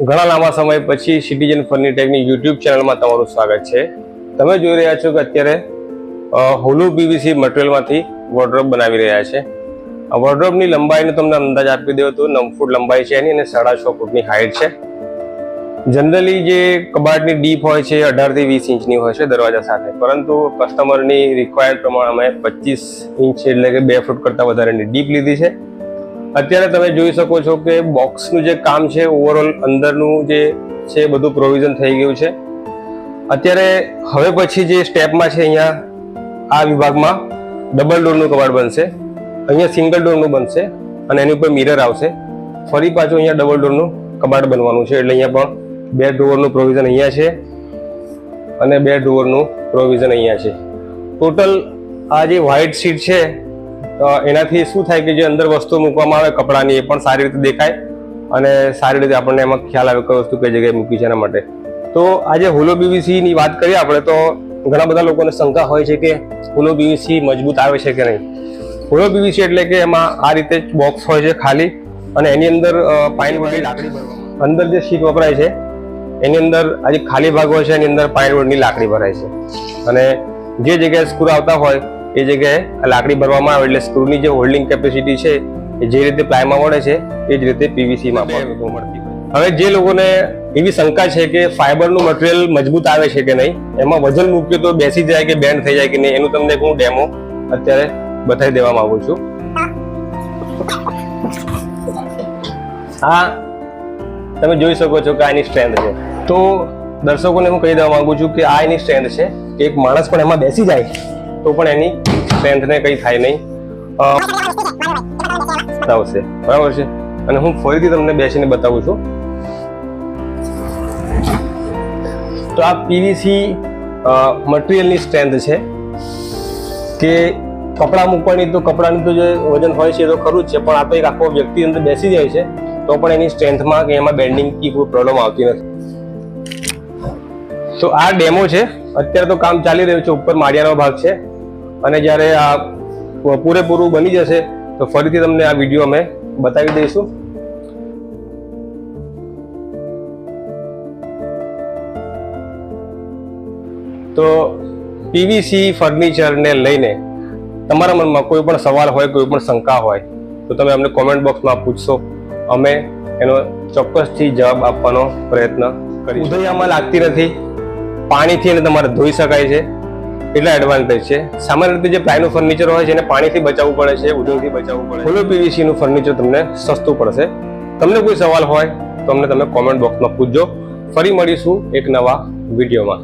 ઘણા લાંબા સમય પછી સિટીઝન ફર્નિટેકની યુટ્યુબ ચેનલમાં તમારું સ્વાગત છે. તમે જોઈ રહ્યા છો કે અત્યારે હોલુ પીવીસી મટીરિયલમાંથી વોર્ડ્રોપ બનાવી રહ્યા છે. વોર્ડ્રોપની લંબાઈનો તમને અંદાજ આપી દો તો નવ ફૂટ લંબાઈ છે એની અને સાડા છ ફૂટની હાઈટ છે. જનરલી જે કબાટની ડીપ હોય છે અઢારથી વીસ ઇંચની હોય છે દરવાજા સાથે. પરંતુ કસ્ટમરની રિક્વાયર્ડ પ્રમાણે અમે પચીસ ઇંચ એટલે કે બે ફૂટ કરતાં વધારેની ડીપ લીધી છે. અત્યારે તમે જોઈ શકો છો કે બોક્સનું જે કામ છે ઓવરઓલ અંદરનું જે છે, બધું પ્રોવિઝન થઈ ગયું છે. અત્યારે હવે પછી જે સ્ટેપમાં છે અહીંયા, આ વિભાગમાં ડબલ ડોરનું કબાટ બનશે, અહીંયા સિંગલ ડોરનું બનશે અને એની ઉપર મિરર આવશે. ફરી પાછું અહીંયા ડબલ ડોરનું કબાટ બનવાનું છે, એટલે અહીંયા પણ બે ડોરનું પ્રોવિઝન અહીંયા છે અને બે ડોરનું પ્રોવિઝન અહીંયા છે. ટોટલ આ જે વ્હાઇટ સીટ છે એનાથી શું થાય કે જે અંદર વસ્તુ મૂકવામાં આવે કપડાની એ પણ સારી રીતે દેખાય અને સારી રીતે આપણને એમાં ખ્યાલ આવે કઈ વસ્તુ કઈ જગ્યાએ મૂકી છે એના માટે. તો આજે હોલો બીવીસીની વાત કરીએ આપણે તો ઘણા બધા લોકોને શંકા હોય છે કે હોલો બીવીસી મજબૂત આવે છે કે નહીં. હોલો બીવીસી એટલે કે એમાં આ રીતે બોક્સ હોય છે ખાલી અને એની અંદર પાઇન વડની લાકડી અંદર જે શીટ વપરાય છે એની અંદર આજે ખાલી ભાગ હોય છે એની અંદર પાઇન વડની લાકડી ભરાય છે. અને જે જગ્યાએ સ્કૂલ આવતા હોય એ જગ્યાએ લાકડી ભરવામાં આવે એટલે સ્ક્રૂની જે હોલ્ડિંગ કેપેસિટી છે એ જે રીતે પ્લાયમાં મળે છે એ જ રીતે પીવીસીમાં પણ મળતી હવે જે લોકોને એવી શંકા છે કે ફાઇબરનું મટીરિયલ મજબૂત આવે છે કે નહીં એમાં વજન મૂક્યું તો બેસી જાય કે બેન્ડ થઈ જાય કે નહીં એનું તમને હું ડેમો અત્યારે બતાવી દેવા માંગુ છું. હા તમે જોઈ શકો છો કે આ એની સ્ટ્રેન્થ છે. તો દર્શકોને હું કહી દેવા માંગુ છું કે આ એની સ્ટ્રેન્થ છે કે એક માણસ પણ એમાં બેસી જાય. તો પણ એની સ્ટ્રેન્થને કંઈ થાય નહીં. આવશે. બરાબર છે? અને હું ફરીથી તમને બેસીને બતાવું છું. તો આ પીવીસી મટીરિયલની સ્ટ્રેન્થ છે કે કપડાં મૂકવાની તો કપડાનું તો જે વજન હોય છે એ તો ખરું જ છે, પણ આ તો એક આખો વ્યક્તિ અંદર બેસી જાય છે, તો પણ એની સ્ટ્રેન્થમાં કે એમાં બેન્ડિંગ કી કોઈ પ્રોબ્લેમ આવતી નથી. તો આ ડેમો છે. અત્યારે તો કામ ચાલી રહ્યું છે, ઉપર માળિયાનો ભાગ છે. અને જ્યારે આ પૂરેપૂરું બની જશે તો ફરીથી તમને આ વીડિયો અમે બતાવી દઈશું. તો પીવીસી ફર્નિચરને લઈને તમારા મનમાં કોઈ પણ સવાલ હોય કોઈ પણ શંકા હોય તો તમે અમને કોમેન્ટ બોક્સમાં પૂછશો. અમે એનો ચોક્કસથી જવાબ આપવાનો પ્રયત્ન કરીશું. ઉધૈયામાં લાગતી નથી. પાણીથી એને તમારે ધોઈ શકાય છે. એટલા એડવાન્ટેજ છે? સામાન્ય રીતે જે પ્લાયનું ફર્નિચર હોય છે, એને પાણીથી બચાવવું પડે છે ઉધોગથી બચાવવું પડે ફૂલો પીવીસી નું ફર્નિચર તમને સસ્તું પડશે. તમને કોઈ સવાલ હોય તો અમને તમે કોમેન્ટ બોક્સમાં પૂછજો. ફરી મળીશું એક નવા વિડીયોમાં